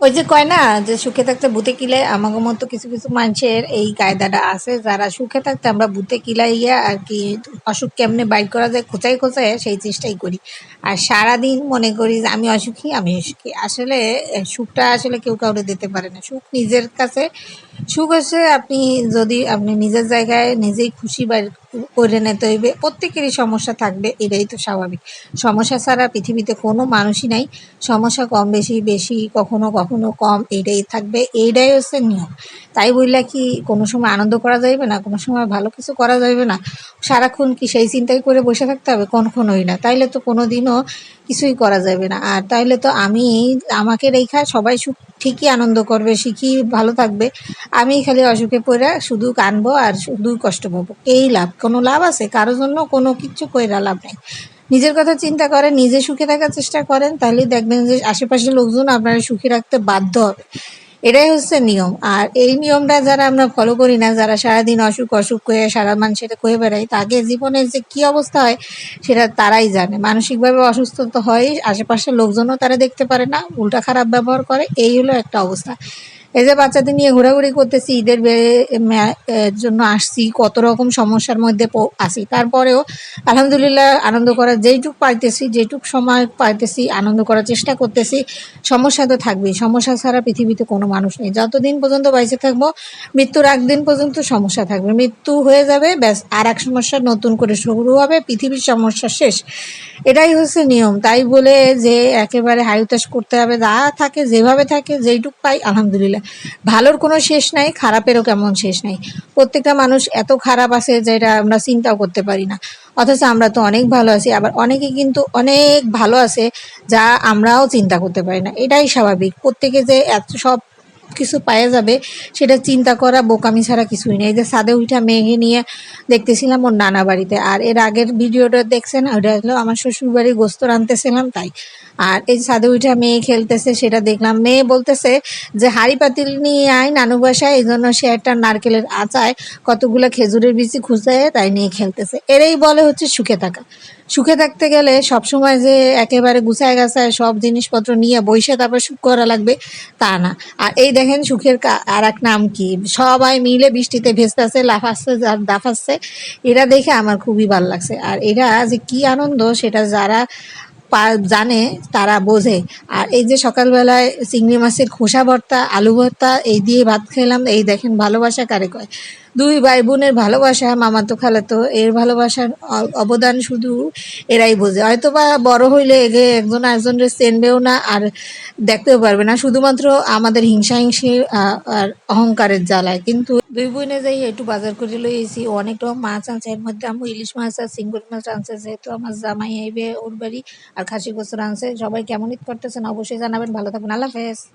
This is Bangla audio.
ওই যে কয় না, যে সুখে থাকতে ভূতে কিলে আমাকে মতো কিছু কিছু মানুষের এই কায়দাটা আছে, যারা সুখে থাকতে আমরা ভূতে কিলাইয়া আর কি অসুখ কেমনে বাইর করা যায় খোঁচাই খোঁচাই সেই চেষ্টাই করি। আর সারাদিন মনে করি যে আমি অসুখী আমি অসুখী। আসলে, সুখটা আসলে কেউ কাউরে দিতে পারে না। সুখ নিজের কাছে সুখ হচ্ছে আপনি যদি আপনি নিজের জায়গায় নিজেই খুশি বাইর করে নিতে হইবে, প্রত্যেকেরই সমস্যা থাকবে, এটাই তো স্বাভাবিক। সমস্যা ছাড়া পৃথিবীতে কোনো মানুষই নাই। সমস্যা কম বেশি বেশি কখনো কখনো কম, এইটাই থাকবে, এইটাই হচ্ছে নিয়ম। তাই বললে কি কোনো সময় আনন্দ করা যাইবে না, কোনো সময় ভালো কিছু করা যাইবে না? সারাক্ষণ কি সেই চিন্তাই করে বসে থাকতে হবে? কখনোই না। তাইলে তো কোনো দিনও কিছুই করা যাবে না। আর তাইলে তো আমি আমাকে রেখা সবাই সুখ ঠিকই আনন্দ করবে, শিখি, ভালো থাকবে। আমি খালি অসুখে পড়ে শুধু কানবো আর শুধু কষ্ট পাবো। এই লাভ, কোনো লাভ আছে? কারোর জন্য কোনো কিছু কইরা লাভ নেই। নিজের কথা চিন্তা করেন নিজে সুখে থাকার চেষ্টা করেন তাহলে দেখবেন যে আশেপাশের লোকজন আপনারা সুখী রাখতে বাধ্য হবে। এটাই হচ্ছে নিয়ম। আর এই নিয়মটা যারা আমরা ফলো করি না, যারা সারাদিন অসুখ অসুখ হয়ে সারা মানুষের কয়ে বেড়াই তাকে জীবনের যে কি অবস্থা হয় সেটা তারাই জানে। মানসিকভাবে অসুস্থ তো হয় আশেপাশের লোকজনও তারা দেখতে পারে না, উল্টা খারাপ ব্যবহার করে, এই হলো একটা অবস্থা। এই যে বাচ্চাদের নিয়ে ঘোরাঘুরি করতেছি, ঈদের জন্য আসছি, কত রকম সমস্যার মধ্যে আছি। তারপরেও আলহামদুলিল্লাহ আনন্দ করার যেইটুক পাইতেছি যেটুক সময় পাইতেছি, আনন্দ করার চেষ্টা করতেছি। সমস্যা তো থাকবেই, সমস্যা ছাড়া পৃথিবীতে কোনো মানুষ নেই। যতদিন পর্যন্ত বাইসে থাকব, মৃত্যুর একদিন পর্যন্ত সমস্যা থাকবে। মৃত্যু হয়ে যাবে, ব্যাস আর এক সমস্যা নতুন করে শুরু হবে, পৃথিবীর সমস্যা শেষ। এটাই হচ্ছে নিয়ম। তাই বলে যে একেবারে হাইতাস করতে হবে, যা থাকে, যেভাবে থাকে, যেইটুক পাই, আলহামদুলিল্লাহ। ভালোর কোনো শেষ নাই, খারাপেরও কেমন শেষ নাই। প্রত্যেকটা মানুষ এত খারাপ আছে যেটা আমরা চিন্তাও করতে পারি না। অথচ আমরা তো অনেক ভালো আছি, আবার অনেকে কিন্তু অনেক ভালো আছে যা আমরাও চিন্তা করতে পারি না। এটাই স্বাভাবিক। প্রত্যেকে যে এত সব কিছু পাওয়া যাবে, সেটা চিন্তা করা, বোকামি ছাড়া কিছুই নেই। যে সাদে উঠা মেঘে নিয়ে দেখতেছিলাম ওর নানা বাড়িতে, আর এর আগের ভিডিওটা দেখছেন ওটা হলো আমার শ্বশুর বাড়ি গোস্ত রানতেছিলাম তাই। আর এই সাদে উঠা মেয়ে খেলতেছে, সেটা দেখলাম। মেয়ে বলতেছে যে, হাড়ি পাতিল নিয়ে আয় নানু বাসায়, এই জন্য সে একটা নারকেলের আচায় কতগুলো খেজুরের বিচি খুঁজে তাই নিয়ে খেলতেছে। এরাই বলে হচ্ছে সুখে থাকা। সুখে থাকতে গেলে সবসময় যে একেবারে গুছায় গাছায় সব জিনিসপত্র নিয়ে বসে তারপর সুখ করা লাগবে, তা না। আর এই দেখেন সুখের আর এক নাম কি? সবাই মিলে বৃষ্টিতে ভেস্তাছে, লাফাচ্ছে দাফাচ্ছে। এরা দেখে আমার খুবই ভালো লাগছে। আর এরা যে কি আনন্দ, সেটা যারা জানে তারা বোঝে। আর এই যে সকালবেলায় চিংড়ি মাছের খোসা ভর্তা, আলু ভর্তা, এই দিয়ে ভাত খেলাম, এই দেখেন ভালোবাসা কারে কয়। দুই ভাই বোনের ভালোবাসা মামাতো খালাতো এর ভালোবাসার অবদান শুধু এরাই বোঝে। হয়তো বা বড় হইলে এগে একজন একজনের চেনবেও না আর দেখতেও পারবে না। শুধুমাত্র আমাদের হিংসা হিংসি আহ, আর অহংকারের জ্বালায়। কিন্তু দুই বোনে যাই একটু বাজার করে লই এসি অনেক রকম মাছ আছে। এর মধ্যে আমি ইলিশ মাছ আর চিংড়ি মাছ আনছে যেহেতু আমার জামাই আইবে ওর বাড়ি আর খাসি গোসর আনছে। সবাই কেমন ঈদ করতেছেন অবশ্যই জানাবেন। ভালো থাকবেন। আল্লাহ হাফেজ।